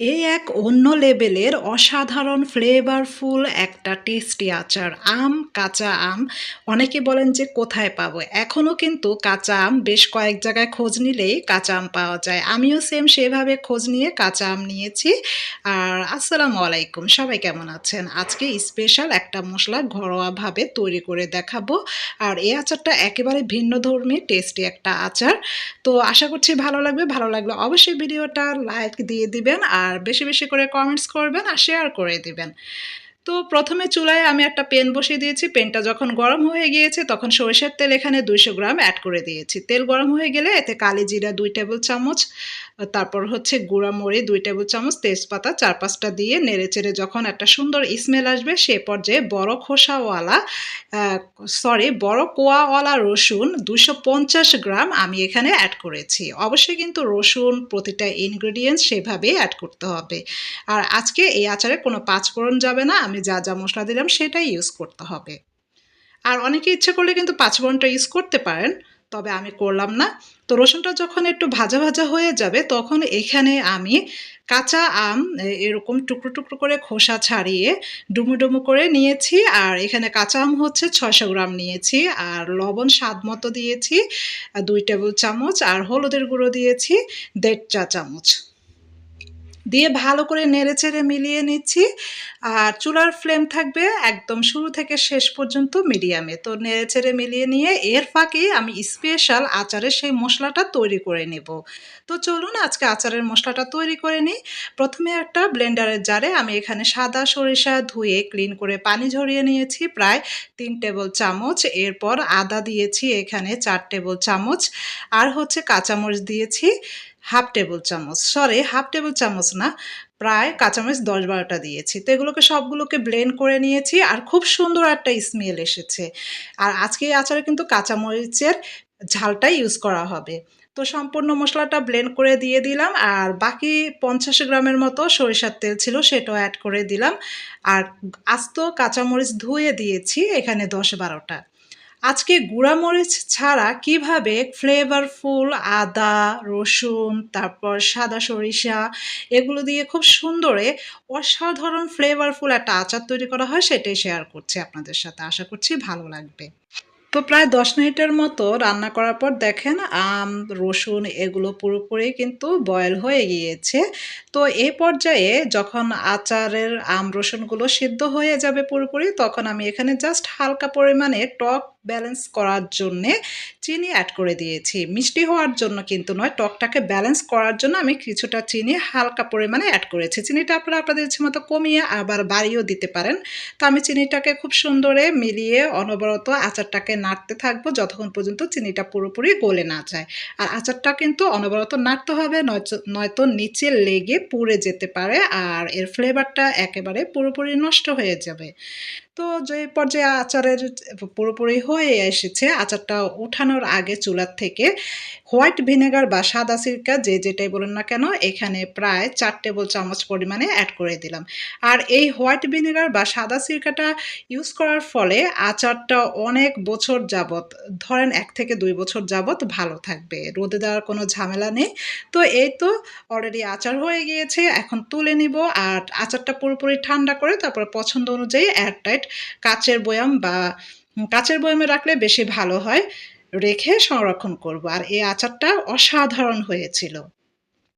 এই এক অন্য লেভেলের অসাধারণ ফ্লেভারফুল একটা টেস্টি আচার। আম, কাঁচা আম, অনেকে বলেন যে কোথায় পাবো? এখনও কিন্তু কাঁচা আম বেশ কয়েক জায়গায় খোঁজ নিলেই কাঁচা আম পাওয়া যায়। আমিও সেম সেভাবে খোঁজ নিয়ে কাঁচা আম নিয়েছি। আর আসসালামু আলাইকুম, সবাই কেমন আছেন? আজকে স্পেশাল একটা মশলা ঘরোয়াভাবে তৈরি করে দেখাবো। আর এই আচারটা একেবারে ভিন্ন ধর্মী টেস্টি একটা আচার। তো আশা করছি ভালো লাগবে। ভালো লাগলে অবশ্যই ভিডিওটা লাইক দিয়ে দিবেন। আর বেশি বেশি করে কমেন্টস করবেন আর শেয়ার করে দিবেন। তো প্রথমে চুলায় আমি একটা পেন বসিয়ে দিয়েছি। পেনটা যখন গরম হয়ে গিয়েছে তখন সরিষার তেল এখানে দুইশো গ্রাম অ্যাড করে দিয়েছি। তেল গরম হয়ে গেলে এতে কালি জিরা দুই টেবিল চামচ তারপর হচ্ছে গুঁড়া মরি দুই টেবিল চামচ, তেজপাতা চার পাঁচটা দিয়ে নেড়ে চেড়ে যখন একটা সুন্দর স্মেল আসবে সে পর্যায়ে বড় খোসাওয়ালা সরি বড় কোয়াওয়ালা রসুন দুশো পঞ্চাশ গ্রাম আমি এখানে অ্যাড করেছি। অবশ্যই কিন্তু রসুন প্রতিটা ইনগ্রেডিয়েন্টস সেভাবেই অ্যাড করতে হবে। আর আজকে এই আচারে কোনো পাঁচফোড়ন যাবে না আমি যা যা মশলা দিলাম সেটাই ইউজ করতে হবে। আর অনেকে ইচ্ছে করলে কিন্তু পাঁচ পাঁচফোড়নটা ইউজ করতে পারেন, তবে আমি করলাম না। তো রসুনটা যখন একটু ভাজা ভাজা হয়ে যাবে, তখন এখানে আমি কাঁচা আম এরকম টুকরো টুকরো করে খোসা ছাড়িয়ে ডুমু ডুমু করে নিয়েছি। আর এখানে কাঁচা আম হচ্ছে ছয়শো গ্রাম নিয়েছি। আর লবণ স্বাদ মতো দিয়েছি দুই টেবিল চামচ। আর হলুদের গুঁড়ো দিয়েছি, দেড় চা চামচ। দিয়ে ভালো করে নেড়ে চেড়ে মিলিয়ে নিচ্ছি। আর চুলার ফ্লেম থাকবে একদম শুরু থেকে শেষ পর্যন্ত মিডিয়ামে। তো নেড়ে চেড়ে মিলিয়ে নিয়ে এর ফাঁকে আমি স্পেশাল আচারের সেই মশলাটা তৈরি করে নেব। তো চলুন আজকে আচারের মশলাটা তৈরি করে নিই। প্রথমে একটা ব্লেন্ডারের জারে আমি এখানে সাদা সরিষা ধুয়ে ক্লিন করে পানি ঝরিয়ে নিয়েছি প্রায় তিন টেবিল চামচ। এরপর আদা দিয়েছি এখানে চার টেবিল চামচ। আর হচ্ছে কাঁচামরিচ দিয়েছি। হাফ টেবিল চামচ। সরি হাফ টেবিল চামচ না, প্রায় কাঁচামরিচ দশ বারোটা দিয়েছি। তো এগুলোকে সবগুলোকে ব্লেন্ড করে নিয়েছি আর খুব সুন্দর একটা স্মেল এসেছে। আর আজকে এই আচারে কিন্তু কাঁচামরিচের ঝালটাই ইউজ করা হবে। তো সম্পূর্ণ মশলাটা ব্লেন্ড করে দিয়ে দিলাম আর বাকি পঞ্চাশ গ্রামের মতো সরিষার তেল ছিল সেটাও অ্যাড করে দিলাম। আর আস্ত কাঁচামরিচ ধুয়ে দিয়েছি এখানে দশ বারোটা। আজকে গুঁড়ামরিচ ছাড়া কীভাবে ফ্লেভারফুল আদা, রসুন, তারপর সাদা সরিষা এগুলো দিয়ে খুব সুন্দরে অসাধারণ ফ্লেভারফুল একটা আচার তৈরি করা হয় সেটাই শেয়ার করছি আপনাদের সাথে। আশা করছি ভালো লাগবে। তো প্রায় দশ মিনিটের মতো রান্না করার পর দেখেন আম, রসুন এগুলো পুরোপুরি কিন্তু বয়েল হয়ে গিয়েছে। তো এই পর্যায়ে যখন আচারের আম, রসুনগুলো সিদ্ধ হয়ে যাবে পুরোপুরি, তখন আমি এখানে জাস্ট হালকা পরিমাণে টক ব্যালেন্স করার জন্যে চিনি অ্যাড করে দিয়েছি। মিষ্টি হওয়ার জন্য কিন্তু নয়, টকটাকে ব্যালেন্স করার জন্য আমি কিছুটা চিনি হালকা পরিমাণে অ্যাড করেছি। চিনিটা আপনারা আপনাদের ইচ্ছে মতো কমিয়ে আবার বাড়িয়েও দিতে পারেন। তো আমি চিনিটাকে খুব সুন্দরে মিলিয়ে অনবরত আচারটাকে নাড়তে থাকব যতক্ষণ পর্যন্ত চিনিটা পুরোপুরি গলে না যায়। আর আচারটা কিন্তু অনবরত নাড়তে হবে, নয়তো নিচে লেগে পুড়ে যেতে পারে আর এর ফ্লেভারটা একেবারে পুরোপুরি নষ্ট হয়ে যাবে। তো যে পর্যায়ে আচারের পুরোপুরি হয়ে এসেছে, আচারটা উঠানোর আগে চুলার থেকে হোয়াইট ভিনেগার বা সাদা সিরকা যে যেটাই বলুন না কেন, এখানে প্রায় চার টেবিল চামচ পরিমাণে অ্যাড করে দিলাম। আর এই হোয়াইট ভিনেগার বা সাদা সিরকাটা ইউজ করার ফলে আচারটা অনেক বছর যাবত ধরেন এক থেকে দুই বছর যাবত ভালো থাকবে, রোদে দেওয়ার কোনো ঝামেলা নেই। তো এই তো অলরেডি আচার হয়ে গিয়েছে, এখন তুলে নিব আর আচারটা পুরোপুরি ঠান্ডা করে তারপর পছন্দ অনুযায়ী এয়ারটাইট কাচের বয়াম বা কাচের বয়ামে রাখলে বেশি ভালো হয়। রেখে সংরক্ষণ করব। আর এই আচারটা অসাধারণ হয়েছিল।